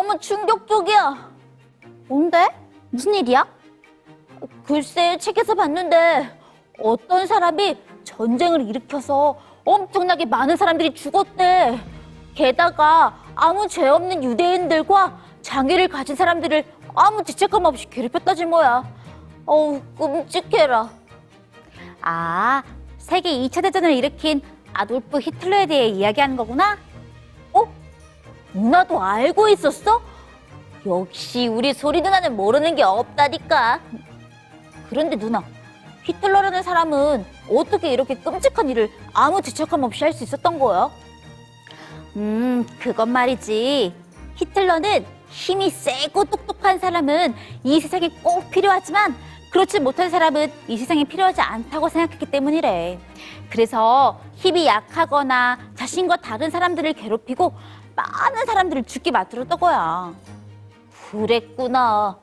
어, 너무 충격적이야. 뭔데? 무슨 일이야? 글쎄, 책에서 봤는데 어떤 사람이 전쟁을 일으켜서 엄청나게 많은 사람들이 죽었대. 게다가 아무 죄 없는 유대인들과 장애를 가진 사람들을 아무 죄책감 없이 괴롭혔다지 뭐야. 어우, 끔찍해라. 아, 세계 2차 대전을 일으킨 아돌프 히틀러에 대해 이야기하는 거구나? 어? 누나도 알고 있었어? 역시 우리 소리 누나는 모르는 게 없다니까. 그런데 누나, 히틀러라는 사람은 어떻게 이렇게 끔찍한 일을 아무 죄책감 없이 할 수 있었던 거야? 음, 그건 말이지. 히틀러는 힘이 세고 똑똑한 사람은 이 세상에 꼭 필요하지만 그렇지 못한 사람은 이 세상에 필요하지 않다고 생각했기 때문이래. 그래서 힘이 약하거나 자신과 다른 사람들을 괴롭히고 많은 사람들을 죽게 만들었던 거야. 그랬구나.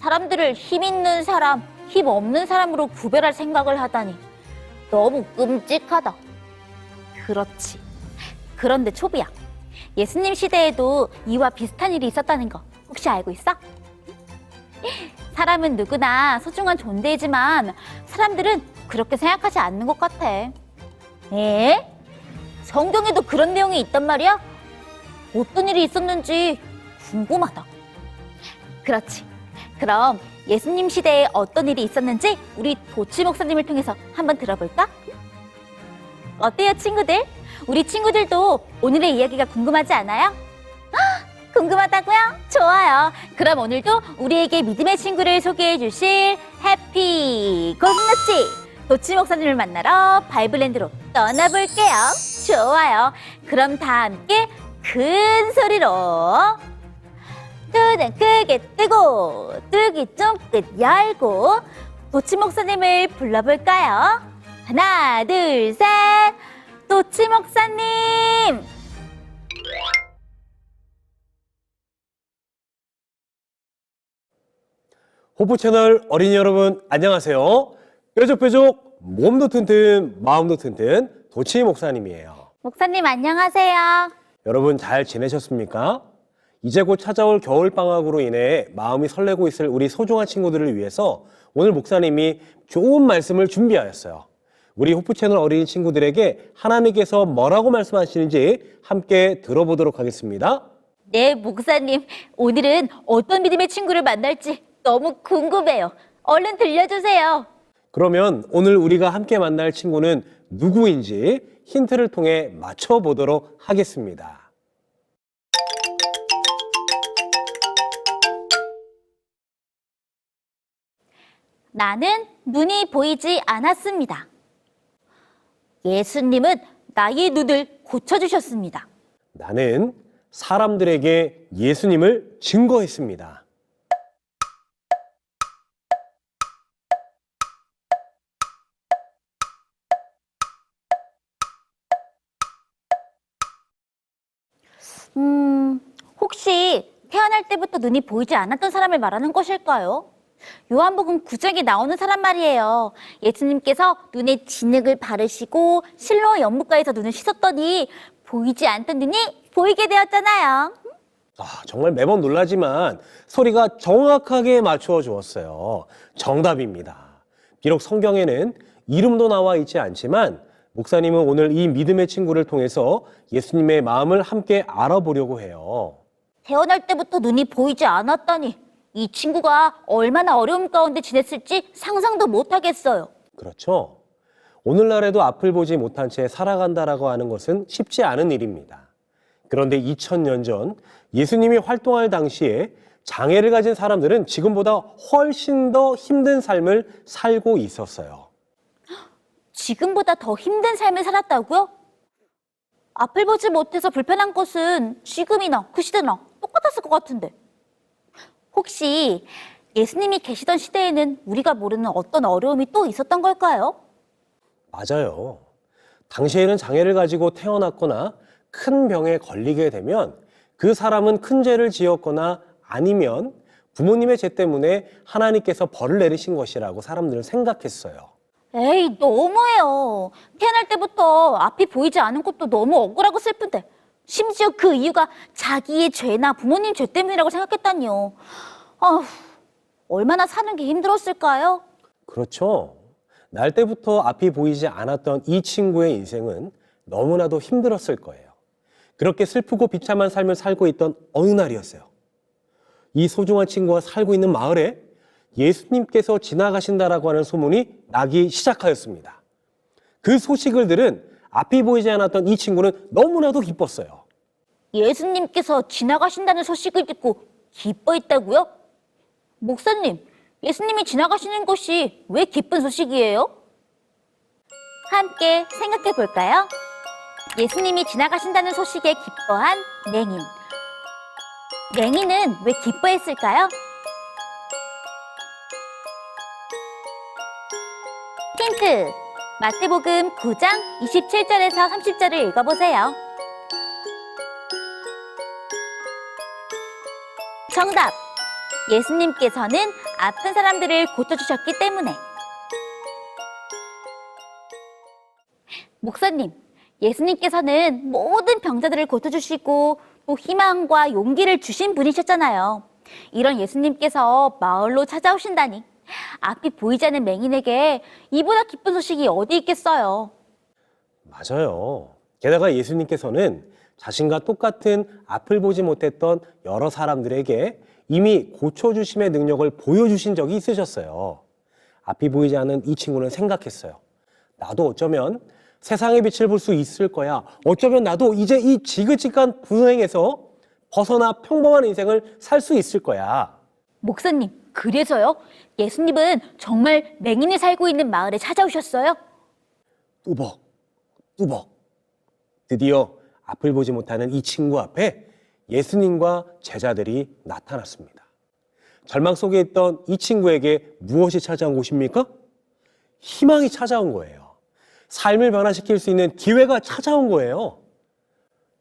사람들을 힘 있는 사람, 힘 없는 사람으로 구별할 생각을 하다니. 너무 끔찍하다. 그렇지. 그런데 초비야. 예수님 시대에도 이와 비슷한 일이 있었다는 거 혹시 알고 있어? 사람은 누구나 소중한 존재이지만 사람들은 그렇게 생각하지 않는 것 같아. 에? 성경에도 그런 내용이 있단 말이야? 어떤 일이 있었는지 궁금하다. 그렇지. 그럼 예수님 시대에 어떤 일이 있었는지 우리 도치 목사님을 통해서 한번 들어볼까? 어때요, 친구들? 우리 친구들도 오늘의 이야기가 궁금하지 않아요? 헉, 궁금하다고요? 좋아요. 그럼 오늘도 우리에게 믿음의 친구를 소개해 주실 해피 고슴도치 도치 목사님을 만나러 바이블랜드로 떠나볼게요. 좋아요. 그럼 다 함께 큰 소리로 눈은 크게 뜨고 뜨기 쫑긋 열고 도치 목사님을 불러볼까요? 하나 둘 셋 도치 목사님 호프 채널 어린이 여러분 안녕하세요. 뾰족뾰족 몸도 튼튼 마음도 튼튼 도치 목사님이에요. 목사님 안녕하세요 여러분 잘 지내셨습니까? 이제 곧 찾아올 겨울 방학으로 인해 마음이 설레고 있을 우리 소중한 친구들을 위해서 오늘 목사님이 좋은 말씀을 준비하였어요. 우리 호프 채널 어린이 친구들에게 하나님께서 뭐라고 말씀하시는지 함께 들어보도록 하겠습니다. 네 목사님 오늘은 어떤 믿음의 친구를 만날지 너무 궁금해요 얼른 들려주세요 그러면 오늘 우리가 함께 만날 친구는 누구인지 힌트를 통해 맞춰보도록 하겠습니다. 나는 눈이 보이지 않았습니다. 예수님은 나의 눈을 고쳐주셨습니다. 나는 사람들에게 예수님을 증거했습니다. 음, 혹시 태어날 때부터 눈이 보이지 않았던 사람을 말하는 것일까요? 요한복음 9장에 나오는 사람 말이에요. 예수님께서 눈에 진흙을 바르시고 실로 연못가에서 눈을 씻었더니 보이지 않던 눈이 보이게 되었잖아요. 아, 정말 매번 놀라지만 소리가 정확하게 맞추어 주었어요. 정답입니다. 비록 성경에는 이름도 나와 있지 않지만 목사님은 오늘 이 믿음의 친구를 통해서 예수님의 마음을 함께 알아보려고 해요. 태어날 때부터 눈이 보이지 않았다니 이 친구가 얼마나 어려움 가운데 지냈을지 상상도 못하겠어요. 그렇죠. 오늘날에도 앞을 보지 못한 채 살아간다라고 하는 것은 쉽지 않은 일입니다. 그런데 2000년 전 예수님이 활동할 당시에 장애를 가진 사람들은 지금보다 훨씬 더 힘든 삶을 살고 있었어요. 지금보다 더 힘든 삶을 살았다고요? 앞을 보지 못해서 불편한 것은 지금이나 그 시대나 똑같았을 것 같은데. 혹시 예수님이 계시던 시대에는 우리가 모르는 어떤 어려움이 또 있었던 걸까요? 맞아요. 당시에는 장애를 가지고 태어났거나 큰 병에 걸리게 되면 그 사람은 큰 죄를 지었거나 아니면 부모님의 죄 때문에 하나님께서 벌을 내리신 것이라고 사람들은 생각했어요. 에이, 너무해요. 태어날 때부터 앞이 보이지 않은 것도 너무 억울하고 슬픈데 심지어 그 이유가 자기의 죄나 부모님 죄 때문이라고 생각했다니요. 아휴, 얼마나 사는 게 힘들었을까요? 그렇죠. 날 때부터 앞이 보이지 않았던 이 친구의 인생은 너무나도 힘들었을 거예요. 그렇게 슬프고 비참한 삶을 살고 있던 어느 날이었어요. 이 소중한 친구가 살고 있는 마을에 예수님께서 지나가신다라고 하는 소문이 나기 시작하였습니다. 그 소식을 들은 앞이 보이지 않았던 이 친구는 너무나도 기뻤어요. 예수님께서 지나가신다는 소식을 듣고 기뻐했다고요? 목사님, 예수님이 지나가시는 것이 왜 기쁜 소식이에요? 함께 생각해 볼까요? 예수님이 지나가신다는 소식에 기뻐한 맹인. 맹인은 왜 기뻐했을까요? 힌트! 마태복음 9장 27절에서 30절을 읽어보세요. 정답! 예수님께서는 아픈 사람들을 고쳐주셨기 때문에. 목사님, 예수님께서는 모든 병자들을 고쳐주시고 또 희망과 용기를 주신 분이셨잖아요. 이런 예수님께서 마을로 찾아오신다니. 앞이 보이지 않는 맹인에게 이보다 기쁜 소식이 어디 있겠어요. 맞아요. 게다가 예수님께서는 자신과 똑같은 앞을 보지 못했던 여러 사람들에게 이미 고쳐주심의 능력을 보여주신 적이 있으셨어요. 앞이 보이지 않는 이 친구는 생각했어요. 나도 어쩌면 세상의 빛을 볼 수 있을 거야. 어쩌면 나도 이제 이 지긋지긋한 불행에서 벗어나 평범한 인생을 살 수 있을 거야. 목사님, 그래서요? 예수님은 정말 맹인이 살고 있는 마을에 찾아오셨어요? 뚜벅, 뚜벅. 드디어 앞을 보지 못하는 이 친구 앞에 예수님과 제자들이 나타났습니다. 절망 속에 있던 이 친구에게 무엇이 찾아온 것입니까? 희망이 찾아온 거예요. 삶을 변화시킬 수 있는 기회가 찾아온 거예요.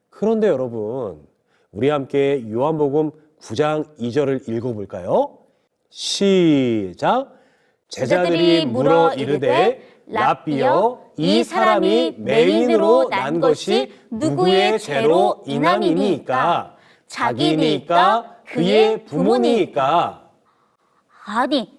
그런데 여러분, 우리 함께 요한복음 9장 2절을 읽어볼까요? 시작. 제자들이 물어 이르되 라비여 이 사람이 맹인으로 난 것이 누구의 죄로 인함이니까 자기니까 그의 부모니까 아니,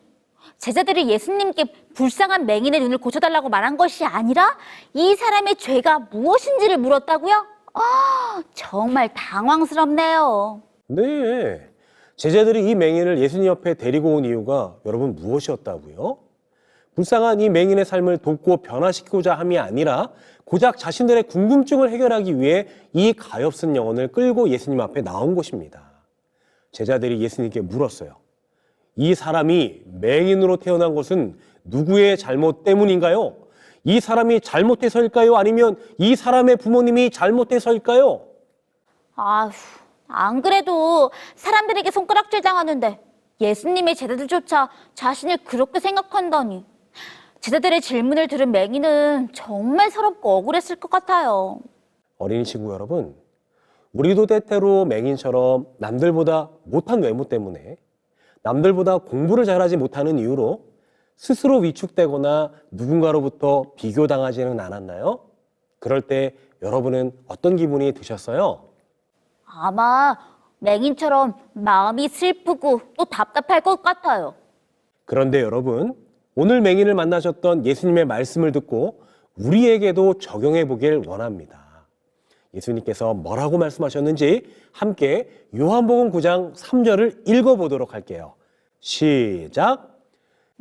제자들이 예수님께 불쌍한 맹인의 눈을 고쳐달라고 말한 것이 아니라 이 사람의 죄가 무엇인지를 물었다고요? 아, 정말 당황스럽네요. 네. 제자들이 이 맹인을 예수님 옆에 데리고 온 이유가 여러분 무엇이었다고요? 불쌍한 이 맹인의 삶을 돕고 변화시키고자 함이 아니라 고작 자신들의 궁금증을 해결하기 위해 이 가엾은 영혼을 끌고 예수님 앞에 나온 것입니다. 제자들이 예수님께 물었어요. 이 사람이 맹인으로 태어난 것은 누구의 잘못 때문인가요? 이 사람이 잘못해서일까요? 아니면 이 사람의 부모님이 잘못해서일까요? 아휴, 안 그래도 사람들에게 손가락질 당하는데 예수님의 제자들조차 자신을 그렇게 생각한다니. 제자들의 질문을 들은 맹인은 정말 서럽고 억울했을 것 같아요. 어린이 친구 여러분, 우리도 때때로 맹인처럼 남들보다 못한 외모 때문에 남들보다 공부를 잘하지 못하는 이유로 스스로 위축되거나 누군가로부터 비교당하지는 않았나요? 그럴 때 여러분은 어떤 기분이 드셨어요? 아마 맹인처럼 마음이 슬프고 또 답답할 것 같아요. 그런데 여러분, 오늘 맹인을 만나셨던 예수님의 말씀을 듣고 우리에게도 적용해 보길 원합니다. 예수님께서 뭐라고 말씀하셨는지 함께 요한복음 9장 3절을 읽어 보도록 할게요. 시작.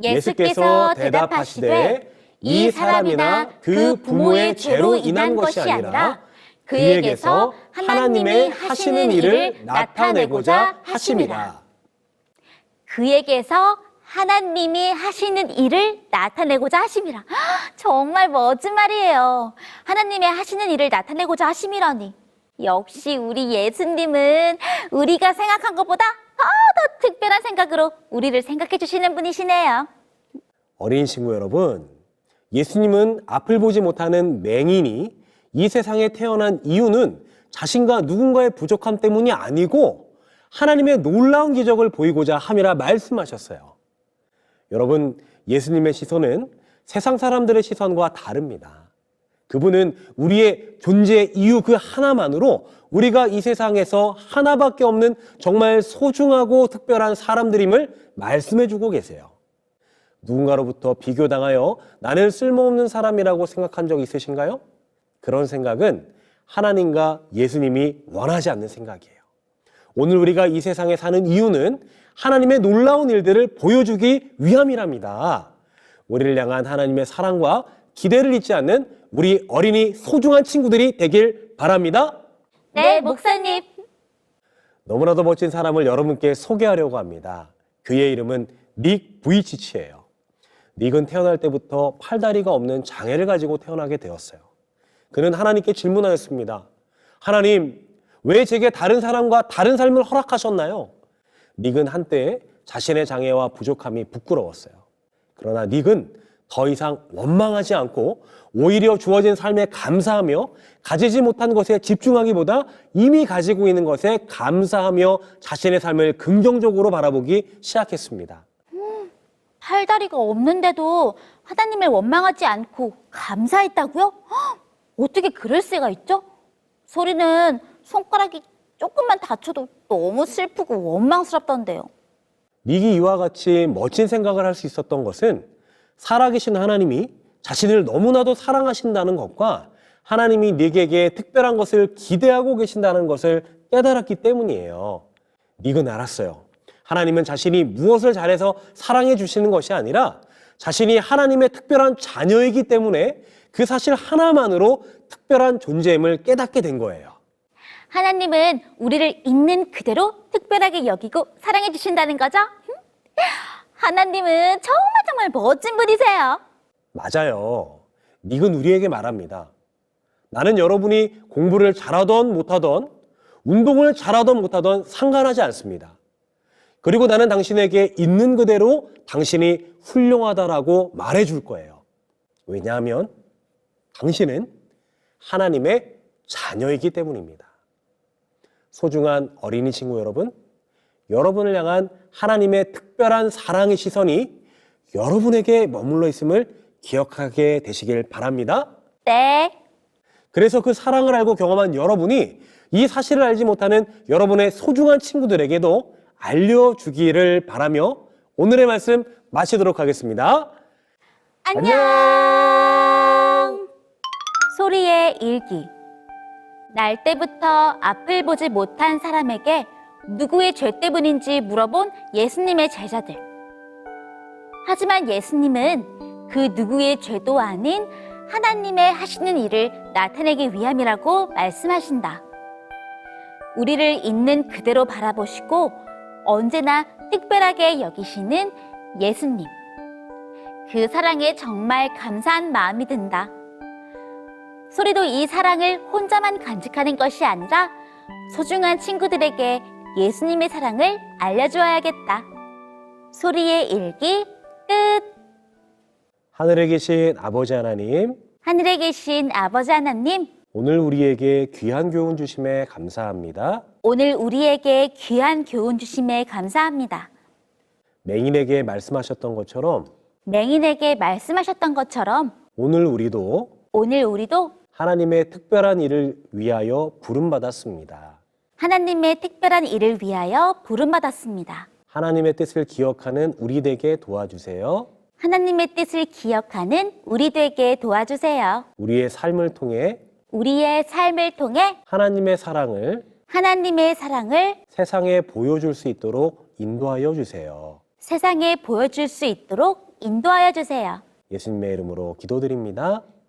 예수께서 대답하시되 이 사람이나 그 부모의 죄로 인한 것이 아니라 그에게서 하나님의 하시는 일을 나타내고자 하심이라. 그에게서 하나님이 하시는 일을 나타내고자 하심이라. 헉, 정말 멋진 말이에요. 하나님의 하시는 일을 나타내고자 하심이라니. 역시 우리 예수님은 우리가 생각한 것보다 더, 더 특별한 생각으로 우리를 생각해 주시는 분이시네요. 어린 친구 여러분, 예수님은 앞을 보지 못하는 맹인이 이 세상에 태어난 이유는 자신과 누군가의 부족함 때문이 아니고 하나님의 놀라운 기적을 보이고자 함이라 말씀하셨어요. 여러분, 예수님의 시선은 세상 사람들의 시선과 다릅니다. 그분은 우리의 존재 이유 그 하나만으로 우리가 이 세상에서 하나밖에 없는 정말 소중하고 특별한 사람들임을 말씀해 주고 계세요. 누군가로부터 비교당하여 나는 쓸모없는 사람이라고 생각한 적 있으신가요? 그런 생각은 하나님과 예수님이 원하지 않는 생각이에요. 오늘 우리가 이 세상에 사는 이유는 하나님의 놀라운 일들을 보여주기 위함이랍니다. 우리를 향한 하나님의 사랑과 기대를 잊지 않는 우리 어린이 소중한 친구들이 되길 바랍니다. 네, 목사님. 너무나도 멋진 사람을 여러분께 소개하려고 합니다. 그의 이름은 닉 부이치치예요. 닉은 태어날 때부터 팔다리가 없는 장애를 가지고 태어나게 되었어요. 그는 하나님께 질문하였습니다. 하나님, 왜 제게 다른 사람과 다른 삶을 허락하셨나요? 닉은 한때 자신의 장애와 부족함이 부끄러웠어요. 그러나 닉은 더 이상 원망하지 않고 오히려 주어진 삶에 감사하며 가지지 못한 것에 집중하기보다 이미 가지고 있는 것에 감사하며 자신의 삶을 긍정적으로 바라보기 시작했습니다. 팔다리가 없는데도 하나님을 원망하지 않고 감사했다고요? 헉, 어떻게 그럴 수가 있죠? 소리는 손가락이 조금만 다쳐도 너무 슬프고 원망스럽던데요. 닉이 이와 같이 멋진 생각을 할 수 있었던 것은 살아계신 하나님이 자신을 너무나도 사랑하신다는 것과 하나님이 닉에게 특별한 것을 기대하고 계신다는 것을 깨달았기 때문이에요. 닉은 알았어요. 하나님은 자신이 무엇을 잘해서 사랑해 주시는 것이 아니라 자신이 하나님의 특별한 자녀이기 때문에 그 사실 하나만으로 특별한 존재임을 깨닫게 된 거예요. 하나님은 우리를 있는 그대로 특별하게 여기고 사랑해 주신다는 거죠? 하나님은 정말 정말 멋진 분이세요. 맞아요. 닉은 우리에게 말합니다. 나는 여러분이 공부를 잘하던 못하던 운동을 잘하던 못하던 상관하지 않습니다. 그리고 나는 당신에게 있는 그대로 당신이 훌륭하다라고 말해줄 거예요. 왜냐하면 당신은 하나님의 자녀이기 때문입니다. 소중한 어린이 친구 여러분, 여러분을 향한 하나님의 특별한 사랑의 시선이 여러분에게 머물러 있음을 기억하게 되시길 바랍니다. 네. 그래서 그 사랑을 알고 경험한 여러분이 이 사실을 알지 못하는 여러분의 소중한 친구들에게도 알려주기를 바라며 오늘의 말씀 마치도록 하겠습니다. 안녕. 소리의 일기. 날 때부터 앞을 보지 못한 사람에게 누구의 죄 때문인지 물어본 예수님의 제자들. 하지만 예수님은 그 누구의 죄도 아닌 하나님의 하시는 일을 나타내기 위함이라고 말씀하신다. 우리를 있는 그대로 바라보시고 언제나 특별하게 여기시는 예수님. 그 사랑에 정말 감사한 마음이 든다. 소리도 이 사랑을 혼자만 간직하는 것이 아니라 소중한 친구들에게 예수님의 사랑을 알려주어야겠다. 소리의 일기 끝. 하늘에 계신 아버지 하나님, 하늘에 계신 아버지 하나님, 오늘 우리에게 귀한 교훈 주심에 감사합니다. 오늘 우리에게 귀한 교훈 주심에 감사합니다. 맹인에게 말씀하셨던 것처럼 맹인에게 말씀하셨던 것처럼 오늘 우리도 오늘 우리도 하나님의 특별한 일을 위하여 부름받았습니다. 하나님의 특별한 일을 위하여 부름받았습니다. 하나님의 뜻을 기억하는 우리 되게 도와주세요. 하나님의 뜻을 기억하는 우리 되게 도와주세요. 우리의 삶을 통해 우리의 삶을 통해 하나님의 사랑을 하나님의 사랑을 세상에 보여줄 수 있도록 인도하여 주세요. 세상에 보여줄 수 있도록 인도하여 주세요. 예수님의 이름으로 기도드립니다.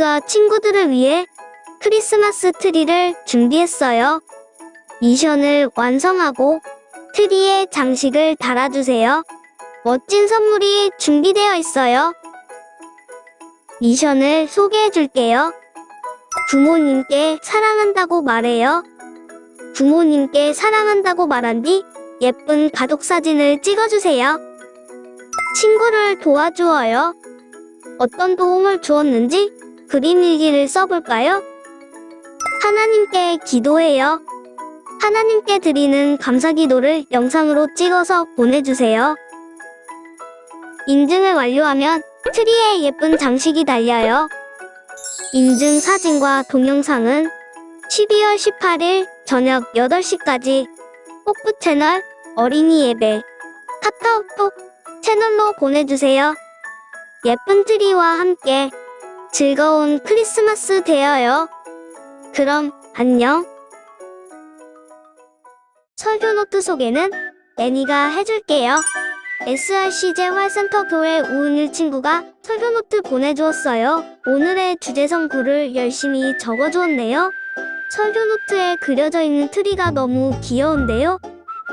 애니가 친구들을 위해 크리스마스 트리를 준비했어요. 미션을 완성하고 트리에 장식을 달아주세요. 멋진 선물이 준비되어 있어요. 미션을 소개해 줄게요. 부모님께 사랑한다고 말해요. 부모님께 사랑한다고 말한 뒤 예쁜 가족 사진을 찍어주세요. 친구를 도와주어요. 어떤 도움을 주었는지 그림 일기를 써볼까요? 하나님께 기도해요. 하나님께 드리는 감사 기도를 영상으로 찍어서 보내주세요. 인증을 완료하면 트리에 예쁜 장식이 달려요. 인증 사진과 동영상은 12월 18일 저녁 8시까지 뽀뿌 채널 어린이 예배 카카오톡 채널로 보내주세요. 예쁜 트리와 함께 즐거운 크리스마스 되어요. 그럼 안녕. 설교 노트 소개는 애니가 해줄게요. SRC제 활센터 교회 우은일 친구가 설교 노트 보내주었어요. 오늘의 주제성 구를 열심히 적어주었네요. 설교 노트에 그려져 있는 트리가 너무 귀여운데요.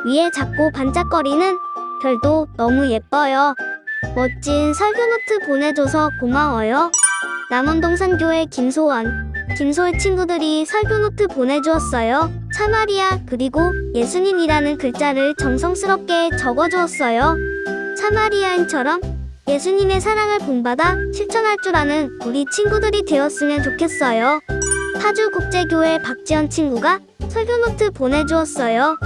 위에 작고 반짝거리는 별도 너무 예뻐요. 멋진 설교 노트 보내줘서 고마워요. 남원동산교회 김소원, 김소희 친구들이 설교 노트 보내주었어요. 사마리아 그리고 예수님이라는 글자를 정성스럽게 적어주었어요. 사마리아인처럼 예수님의 사랑을 본받아 실천할 줄 아는 우리 친구들이 되었으면 좋겠어요. 파주국제교회 박지연 친구가 설교 노트 보내주었어요.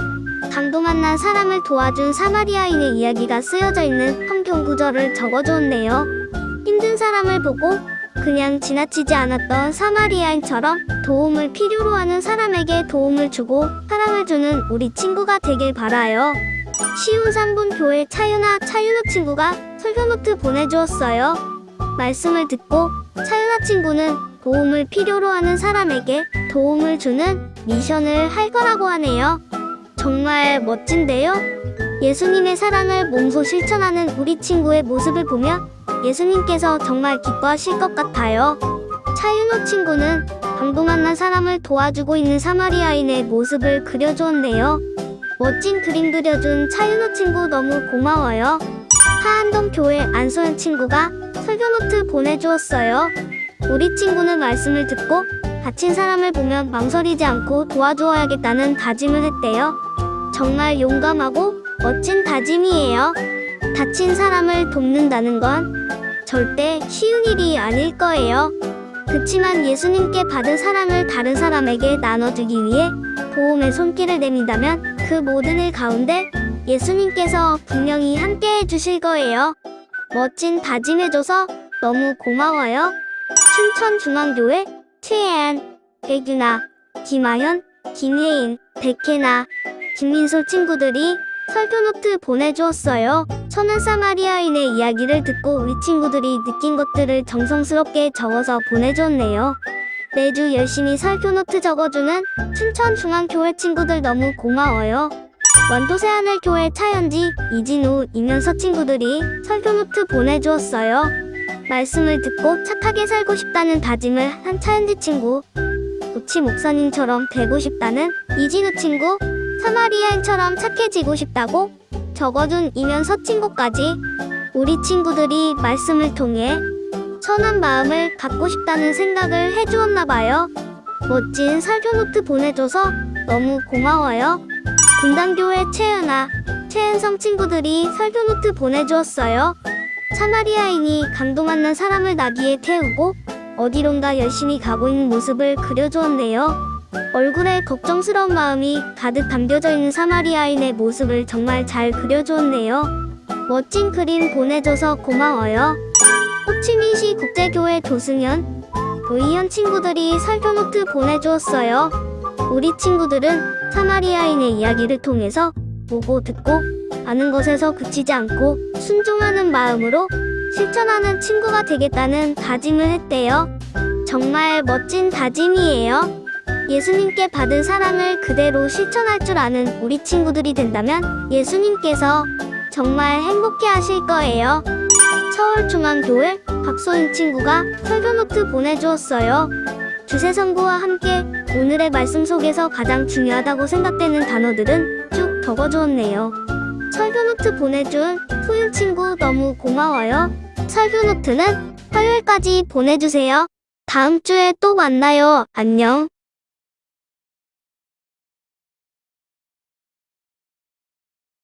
강도 만난 사람을 도와준 사마리아인의 이야기가 쓰여져 있는 성경 구절을 적어주었네요. 힘든 사람을 보고 그냥 지나치지 않았던 사마리아인처럼 도움을 필요로 하는 사람에게 도움을 주고 사랑을 주는 우리 친구가 되길 바라요. 시운 3분 교회 차윤아 차윤호 친구가 설교노트 보내주었어요. 말씀을 듣고 차윤아 친구는 도움을 필요로 하는 사람에게 도움을 주는 미션을 할 거라고 하네요. 정말 멋진데요? 예수님의 사랑을 몸소 실천하는 우리 친구의 모습을 보면 예수님께서 정말 기뻐하실 것 같아요. 차윤호 친구는 방도 만난 사람을 도와주고 있는 사마리아인의 모습을 그려주었네요. 멋진 그림 그려준 차윤호 친구 너무 고마워요. 하안동 교회 안소연 친구가 설교노트 보내주었어요. 우리 친구는 말씀을 듣고 다친 사람을 보면 망설이지 않고 도와주어야겠다는 다짐을 했대요. 정말 용감하고 멋진 다짐이에요. 다친 사람을 돕는다는 건 절대 쉬운 일이 아닐 거예요. 그치만 예수님께 받은 사랑을 다른 사람에게 나눠주기 위해 도움의 손길을 내민다면 그 모든 일 가운데 예수님께서 분명히 함께 해주실 거예요. 멋진 다짐해줘서 너무 고마워요. 춘천중앙교회 최혜안, 백유나, 김아현, 김혜인, 백혜나, 김민솔 친구들이 설교노트 보내주었어요. 천한 사마리아인의 이야기를 듣고 우리 친구들이 느낀 것들을 정성스럽게 적어서 보내주었네요. 매주 열심히 설교노트 적어주는 춘천중앙교회 친구들 너무 고마워요. 완도새 하늘교회 차현지, 이진우, 이면서 친구들이 설교노트 보내주었어요. 말씀을 듣고 착하게 살고 싶다는 다짐을 한 차현지 친구, 도치 목사님처럼 되고 싶다는 이진우 친구, 사마리아인처럼 착해지고 싶다고 적어둔 이면서 친구까지 우리 친구들이 말씀을 통해 선한 마음을 갖고 싶다는 생각을 해주었나 봐요. 멋진 설교노트 보내줘서 너무 고마워요. 분당교회 최은아, 최은성 친구들이 설교노트 보내주었어요. 사마리아인이 만난 사람을 나귀에 태우고 어디론가 열심히 가고 있는 모습을 그려주었네요. 얼굴에 걱정스러운 마음이 가득 담겨져 있는 사마리아인의 모습을 정말 잘 그려주었네요. 멋진 그림 보내줘서 고마워요. 호치민시 국제교회 조승현, 도희현 친구들이 설교노트 보내주었어요. 우리 친구들은 사마리아인의 이야기를 통해서 보고 듣고 아는 것에서 그치지 않고 순종하는 마음으로 실천하는 친구가 되겠다는 다짐을 했대요. 정말 멋진 다짐이에요. 예수님께 받은 사랑을 그대로 실천할 줄 아는 우리 친구들이 된다면 예수님께서 정말 행복해 하실 거예요. 서울중앙교회 박소인 친구가 설교노트 보내주었어요. 주세성구와 함께 오늘의 말씀 속에서 가장 중요하다고 생각되는 단어들은 쭉 적어주었네요. 설교노트 보내준 소윤 친구 너무 고마워요. 설교노트는 화요일까지 보내주세요. 다음 주에 또 만나요. 안녕.